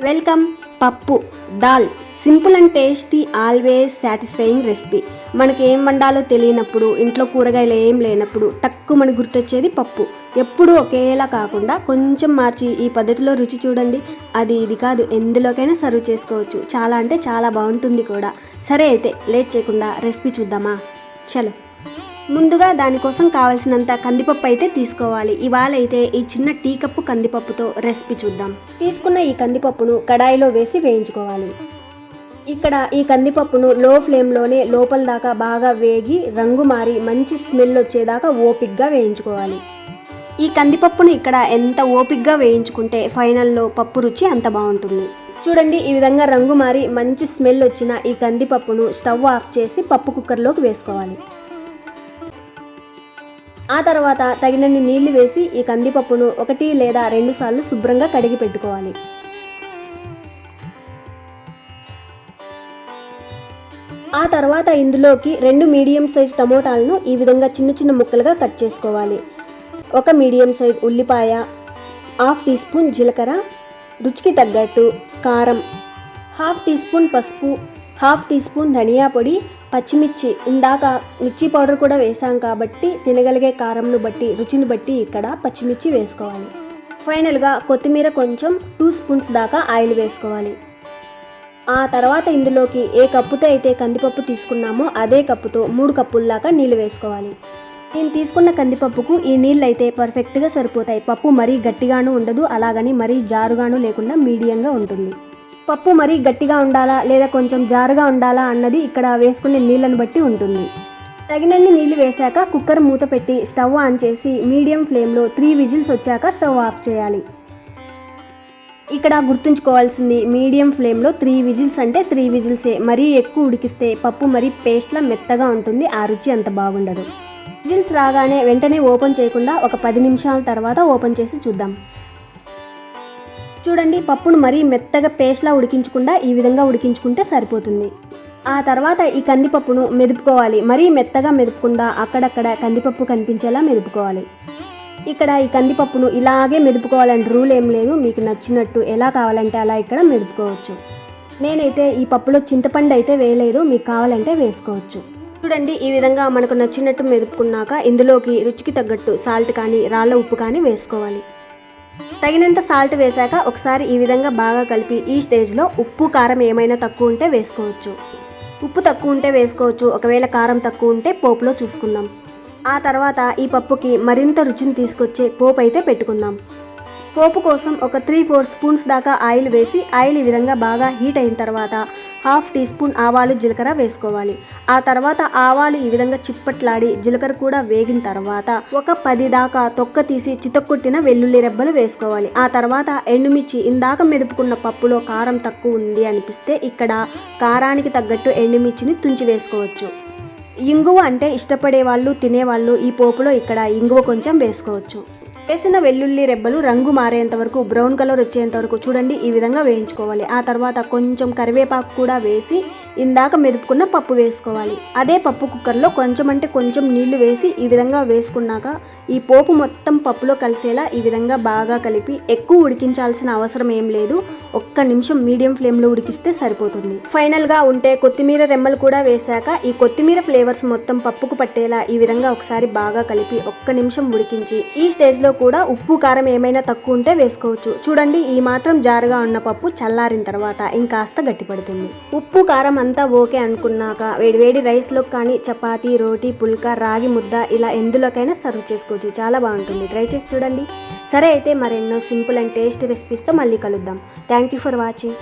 Welcome. పప్పు dal. Simple and tasty always satisfying recipe. మనకి ఏం వండాలో తెలియనప్పుడు ఇంట్లో కూరగాయలు ఏం లేనప్పుడు టక్కు మనకు గుర్తొచ్చేది పప్పు. ఎప్పుడూ ఒకేలా కాకుండా కొంచెం మార్చి ఈ పద్ధతిలో రుచి చూడండి. అది ఇది కాదు ఎందులోకైనా సర్వ్ చేసుకోవచ్చు. చాలా అంటే చాలా బాగుంటుంది కూడా. సరే అయితే లేట్ చేయకుండా రెసిపీ చూద్దామా? చలో. ముందుగా దానికోసం కావలసినంత కందిపప్పు అయితే తీసుకోవాలి. ఇవాళ అయితే ఈ చిన్న టీ కప్పు కందిపప్పుతో రెసిపీ చూద్దాం. తీసుకున్న ఈ కందిపప్పును కడాయిలో వేసి వేయించుకోవాలి. ఇక్కడ ఈ కందిపప్పును లో ఫ్లేమ్లోనే లోపల దాకా బాగా వేగి రంగు మారి మంచి స్మెల్ వచ్చేదాకా ఓపిక్గా వేయించుకోవాలి. ఈ కందిపప్పును ఇక్కడ ఎంత ఓపిక్గా వేయించుకుంటే ఫైనల్లో పప్పు రుచి అంత బాగుంటుంది. చూడండి ఈ విధంగా రంగు మారి మంచి స్మెల్ వచ్చిన ఈ కందిపప్పును స్టవ్ ఆఫ్ చేసి పప్పు కుక్కర్లోకి వేసుకోవాలి. ఆ తర్వాత తగినన్ని నీళ్ళు వేసి ఈ కందిపప్పును ఒకటి లేదా రెండు సార్లు శుభ్రంగా కడిగి పెట్టుకోవాలి. ఆ తర్వాత ఇందులోకి రెండు మీడియం సైజ్ టమోటాలను ఈ విధంగా చిన్న చిన్న ముక్కలుగా కట్ చేసుకోవాలి. ఒక మీడియం సైజ్ ఉల్లిపాయ హాఫ్ టీ స్పూన్ జీలకర్ర రుచికి తగ్గట్టు కారం హాఫ్ టీ స్పూన్ పసుపు హాఫ్ టీ స్పూన్ ధనియా పొడి పచ్చిమిర్చి ఇందాక మిర్చి పౌడర్ కూడా వేసాం కాబట్టి తినగలిగే కారంను బట్టి రుచిని బట్టి ఇక్కడ పచ్చిమిర్చి వేసుకోవాలి. ఫైనల్గా కొత్తిమీర కొంచెం టూ స్పూన్స్ దాకా ఆయిల్ వేసుకోవాలి. ఆ తర్వాత ఇందులోకి ఏ కప్పుతో అయితే కందిపప్పు తీసుకున్నామో అదే కప్పుతో మూడు కప్పుల దాకా నీళ్ళు వేసుకోవాలి. నేను తీసుకున్న కందిపప్పుకు ఈ నీళ్ళు అయితే పర్ఫెక్ట్గా సరిపోతాయి. పప్పు మరీ గట్టిగాను ఉండదు అలాగని మరీ జారుగాను లేకుండా మీడియంగా ఉంటుంది. పప్పు మరీ గట్టిగా ఉండాలా లేదా కొంచెం జారుగా ఉండాలా అన్నది ఇక్కడ వేసుకునే నీళ్ళను బట్టి ఉంటుంది. తగినన్ని నీళ్ళు వేశాక కుక్కర్ మూత పెట్టి స్టవ్ ఆన్ చేసి మీడియం ఫ్లేమ్లో త్రీ విజిల్స్ వచ్చాక స్టవ్ ఆఫ్ చేయాలి. ఇక్కడ గుర్తుంచుకోవాల్సింది మీడియం ఫ్లేమ్లో త్రీ విజిల్స్ అంటే త్రీ విజిల్సే. మరీ ఎక్కువ ఉడికిస్తే పప్పు మరీ పేస్ట్లా మెత్తగా ఉంటుంది ఆ రుచి అంత బాగుండదు. విజిల్స్ రాగానే వెంటనే ఓపెన్ చేయకుండా ఒక పది నిమిషాల తర్వాత ఓపెన్ చేసి చూద్దాం. చూడండి పప్పును మరీ మెత్తగా పేస్ట్లా ఉడికించకుండా ఈ విధంగా ఉడికించుకుంటే సరిపోతుంది. ఆ తర్వాత ఈ కందిపప్పును మెదుపుకోవాలి. మరీ మెత్తగా మెదుపుకుండా అక్కడక్కడ కందిపప్పు కనిపించేలా మెదుపుకోవాలి. ఇక్కడ ఈ కందిపప్పును ఇలాగే మెదుపుకోవాలని రూల్ ఏం లేదు. మీకు నచ్చినట్టు ఎలా కావాలంటే అలా ఇక్కడ మెదుపుకోవచ్చు. నేనైతే ఈ పప్పులో చింతపండు అయితే వేయలేదు. మీకు కావాలంటే వేసుకోవచ్చు. చూడండి ఈ విధంగా మనకు నచ్చినట్టు మెదుపుకున్నాక ఇందులోకి రుచికి తగ్గట్టు సాల్ట్ కానీ రాళ్ళ ఉప్పు కానీ వేసుకోవాలి. తగినంత సాల్ట్ వేశాక ఒకసారి ఈ విధంగా బాగా కలిపి ఈ స్టేజ్లో ఉప్పు కారం ఏమైనా తక్కువ ఉంటే వేసుకోవచ్చు. ఉప్పు తక్కువ ఉంటే వేసుకోవచ్చు. ఒకవేళ కారం తక్కువ ఉంటే పోపులో చూసుకుందాం. ఆ తర్వాత ఈ పప్పుకి మరింత రుచిని తీసుకొచ్చే పోపు అయితే పెట్టుకుందాం. పోపు కోసం ఒక త్రీ ఫోర్ స్పూన్స్ దాకా ఆయిల్ వేసి ఆయిల్ ఈ విధంగా బాగా హీట్ అయిన తర్వాత హాఫ్ టీ స్పూన్ ఆవాలు జీలకర్ర వేసుకోవాలి. ఆ తర్వాత ఆవాలు ఈ విధంగా చిప్పట్లాడి జీలకర్ర కూడా వేగిన తర్వాత ఒక పది దాకా తొక్క తీసి చితక్కొట్టిన వెల్లుల్లి రెబ్బలు వేసుకోవాలి. ఆ తర్వాత ఎండుమిర్చి ఇందాక మెదుపుకున్న పప్పులో కారం తక్కువ ఉంది అనిపిస్తే ఇక్కడ కారానికి తగ్గట్టు ఎండుమిర్చిని తుంచి వేసుకోవచ్చు. ఇంగువ అంటే ఇష్టపడే వాళ్ళు తినేవాళ్ళు ఈ పోపులో ఇక్కడ ఇంగువ కొంచెం వేసుకోవచ్చు. వేసిన వెల్లుల్లి రెబ్బలు రంగు మారేంత వరకు బ్రౌన్ కలర్ వచ్చేంత వరకు చూడండి ఈ విధంగా వేయించుకోవాలి. ఆ తర్వాత కొంచెం కరివేపాకు కూడా వేసి ఇందాక మెదుపుకున్న పప్పు వేసుకోవాలి. అదే పప్పు కుక్కర్లో కొంచెం అంటే కొంచెం నీళ్ళు వేసి ఈ విధంగా వేసుకున్నాక ఈ పోపు మొత్తం పప్పులో కలిసేలా ఈ విధంగా బాగా కలిపి ఎక్కువ ఉడికించాల్సిన అవసరం ఏం లేదు. ఒక్క నిమిషం మీడియం ఫ్లేమ్లో ఉడికిస్తే సరిపోతుంది. ఫైనల్గా ఉంటే కొత్తిమీర రెమ్మలు కూడా వేశాక ఈ కొత్తిమీర ఫ్లేవర్స్ మొత్తం పప్పుకు పట్టేలా ఈ విధంగా ఒకసారి బాగా కలిపి ఒక్క నిమిషం ఉడికించి ఈ స్టేజ్లో కూడా ఉప్పు కారం ఏమైనా తక్కువ ఉంటే వేసుకోవచ్చు. చూడండి ఈ మాత్రం జారుగా ఉన్న పప్పు చల్లారిన తర్వాత ఇంకాస్త గట్టిపడుతుంది. ఉప్పు కారం అంతా ఓకే అనుకున్నాక వేడివేడి రైస్లో కానీ చపాతీ రోటీ పుల్కా రాగి ముద్ద ఇలా ఎందులోకైనా సర్వ్ చేసుకోవచ్చు. చాలా బాగుంటుంది. ట్రై చేసి చూడండి. సరే అయితే మరెన్నో సింపుల్ అండ్ టేస్ట్ రెసిపీస్తో మళ్ళీ కలుద్దాం. Thank you for watching